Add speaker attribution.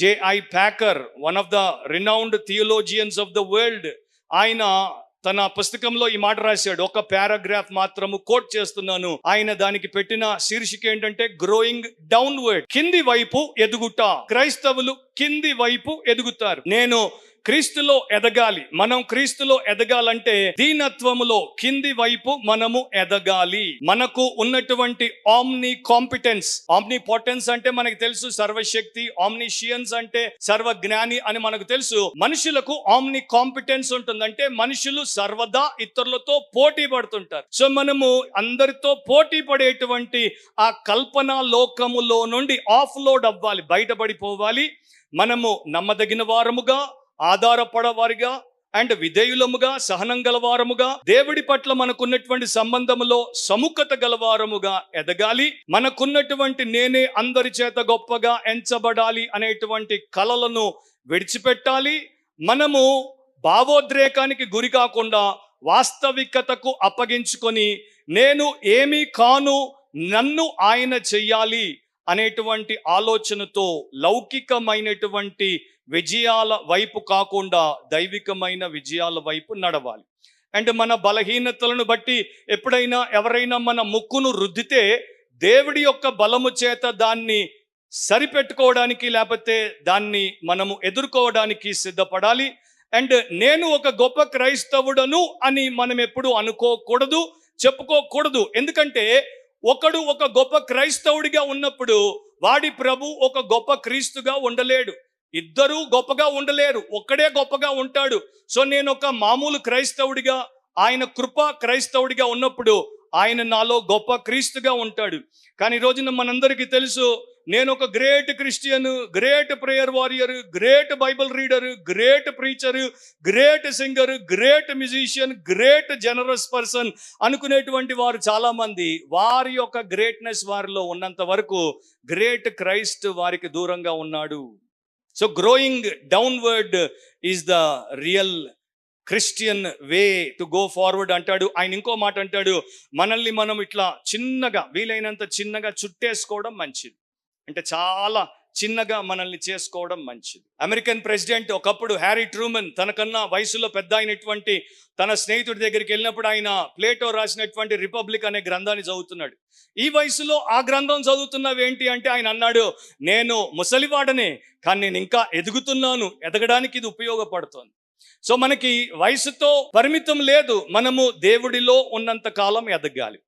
Speaker 1: J I Packer one of the renowned theologians of the world ఆయన తన పుస్తకంలో ఈ మాట రాశాడు. ఒక పారాగ్రాఫ్ మాత్రము కోట్ చేస్తున్నాను. ఆయన దానికి పెట్టిన శీర్షిక ఏంటంటే గ్రోయింగ్ డౌన్వర్డ్ కింది వైపు ఎదుగుట. క్రైస్తవులు కింది వైపు ఎదుగుతారు. నేను క్రీస్తులో ఎదగాలి. మనం క్రీస్తులో ఎదగాలంటే దీనత్వములో కింది వైపు మనము ఎదగాలి. మనకు ఉన్నటువంటి ఆమ్ని కాంపిటెన్స్ ఆమ్ని పొటెన్స్ అంటే మనకు తెలుసు సర్వశక్తి ఆమ్నిషియన్స్ అంటే సర్వజ్ఞాని అని మనకు తెలుసు. మనుషులకు ఆమ్ని కాంపిటెన్స్ ఉంటుందంటే మనుషులు సర్వదా ఇతరులతో పోటీ పడుతుంటారు. సో మనము అందరితో పోటీ పడేటువంటి ఆ కల్పన లోకములో నుండి ఆఫ్ లోడ్ అవ్వాలి. బయటపడిపోవాలి. మనము నమ్మదగిన వారముగా ఆధారపడవారిగా అండ్ విధేయులముగా సహనం గలవారముగా దేవుడి పట్ల మనకున్నటువంటి సంబంధములో సముఖత గలవారముగా ఎదగాలి. మనకున్నటువంటి నేనే అందరి చేత గొప్పగా ఎంచబడాలి అనేటువంటి కలలను విడిచిపెట్టాలి. మనము భావోద్రేకానికి గురి కాకుండా వాస్తవికతకు అప్పగించుకొని నేను ఏమీ కాను నన్ను ఆయన చెయ్యాలి అనేటువంటి ఆలోచనతో లౌకికమైనటువంటి విజయాల వైపు కాకుండా దైవికమైన విజయాల వైపు నడవాలి. అండ్ మన బలహీనతలను బట్టి ఎప్పుడైనా ఎవరైనా మన ముక్కును రుద్దితే దేవుడి యొక్క బలము చేత దాన్ని సరిపెట్టుకోవడానికి లేకపోతే దాన్ని మనము ఎదుర్కోవడానికి సిద్ధపడాలి. అండ్ నేను ఒక గొప్ప క్రైస్తవుడను అని మనం ఎప్పుడు అనుకోకూడదు చెప్పుకోకూడదు. ఎందుకంటే ఒకడు ఒక గొప్ప క్రైస్తవుడిగా ఉన్నప్పుడు వాడి ప్రభు ఒక గొప్ప క్రీస్తుగా ఉండలేడు. ఇద్దరూ గొప్పగా ఉండలేరు. ఒక్కడే గొప్పగా ఉంటాడు. సో నేను ఒక మామూలు క్రైస్తవుడిగా ఆయన కృప క్రైస్తవుడిగా ఉన్నప్పుడు ఆయన నాలో గొప్ప క్రీస్తుగా ఉంటాడు. కానీ రోజున మనందరికీ తెలుసు నేను ఒక great Christian great prayer warrior great Bible reader great preacher great singer great musician great generous person అనుకునేటువంటి వారు చాలామంది. వారి యొక్క గ్రేట్నెస్ వారిలో ఉన్నంత వరకు గ్రేట్ క్రైస్ట్ వారికి దూరంగా ఉన్నాడు. So growing downward is the real Christian way to go forward అంటాడు. ఆయన ఇంకో మాట అంటాడు మనల్ని మనం ఇట్లా చిన్నగా వీలైనంత చిన్నగా చుట్టేసుకోవడం మంచిది. అంటే చాలా చిన్నగా మనల్ని చేసుకోవడం మంచిది. అమెరికన్ ప్రెసిడెంట్ ఒకప్పుడు హ్యారీ ట్రూమన్ తనకన్నా వయసులో పెద్ద అయినటువంటి తన స్నేహితుడి దగ్గరికి వెళ్ళినప్పుడు ఆయన ప్లేటో రాసినటువంటి రిపబ్లిక్ అనే గ్రంథాన్ని చదువుతున్నాడు. ఈ వయసులో ఆ గ్రంథం చదువుతున్నావు ఏంటి అంటే ఆయన అన్నాడు నేను ముసలివాడనే కానీ నేను ఇంకా ఎదుగుతున్నాను. ఎదగడానికి ఇది ఉపయోగపడుతోంది. సో మనకి వయసుతో పరిమితం లేదు. మనము దేవుడిలో ఉన్నంత కాలం ఎదగాలి.